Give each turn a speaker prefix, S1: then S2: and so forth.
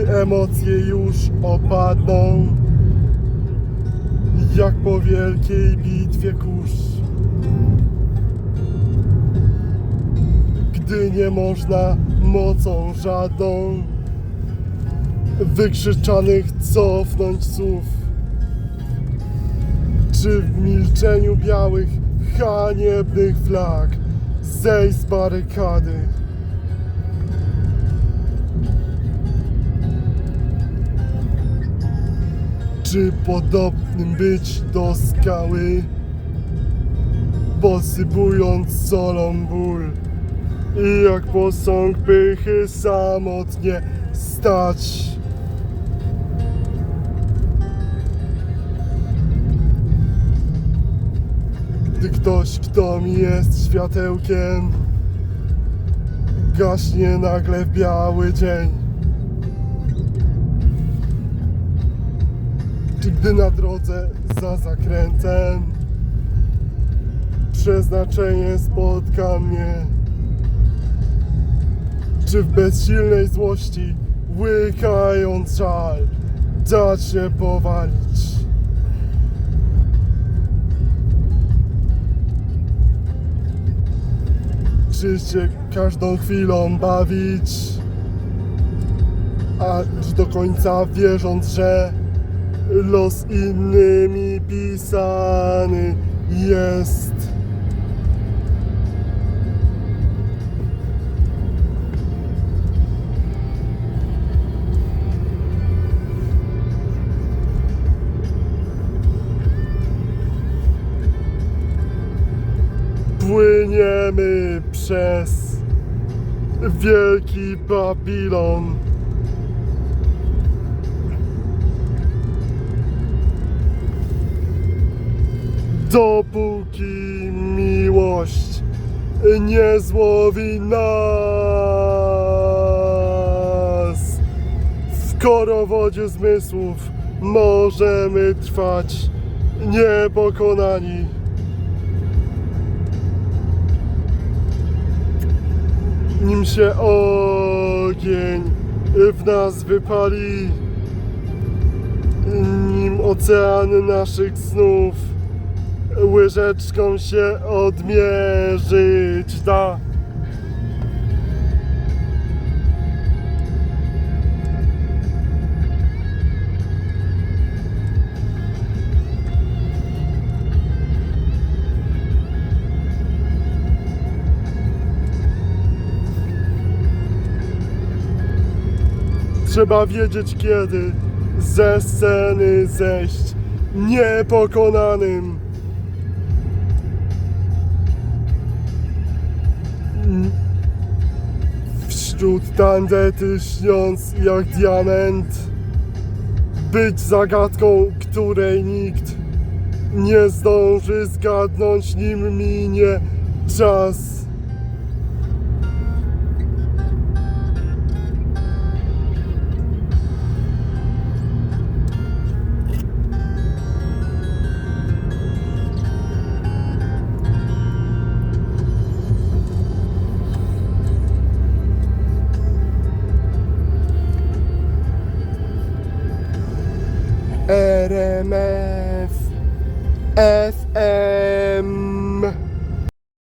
S1: emocje już opadną, jak po wielkiej bitwie kurz. Gdy nie można mocą żadną wykrzyczanych cofnąć słów. Czy w milczeniu białych, haniebnych flag zejść z barykady? Czy podobnym być do skały, posypując solą ból i jak posąg pychy samotnie stać? Gdy ktoś, kto mi jest światełkiem, gaśnie nagle w biały dzień. Na drodze za zakrętem przeznaczenie spotka mnie? Czy w bezsilnej złości, łykając żal, dać się powalić? Czy się każdą chwilą bawić, aż do końca wierząc, że los innymi pisany jest. Płyniemy przez wielki Babilon. Dopóki miłość nie złowi nas w korowodzie zmysłów możemy trwać niepokonani. nim się ogień w nas wypali, nim ocean naszych snów łyżeczką się odmierzyć da. Trzeba wiedzieć kiedy ze sceny zejść niepokonanym. Wśród tandety śniąc jak diament, być zagadką, której nikt nie zdąży zgadnąć, nim minie czas. RMF FM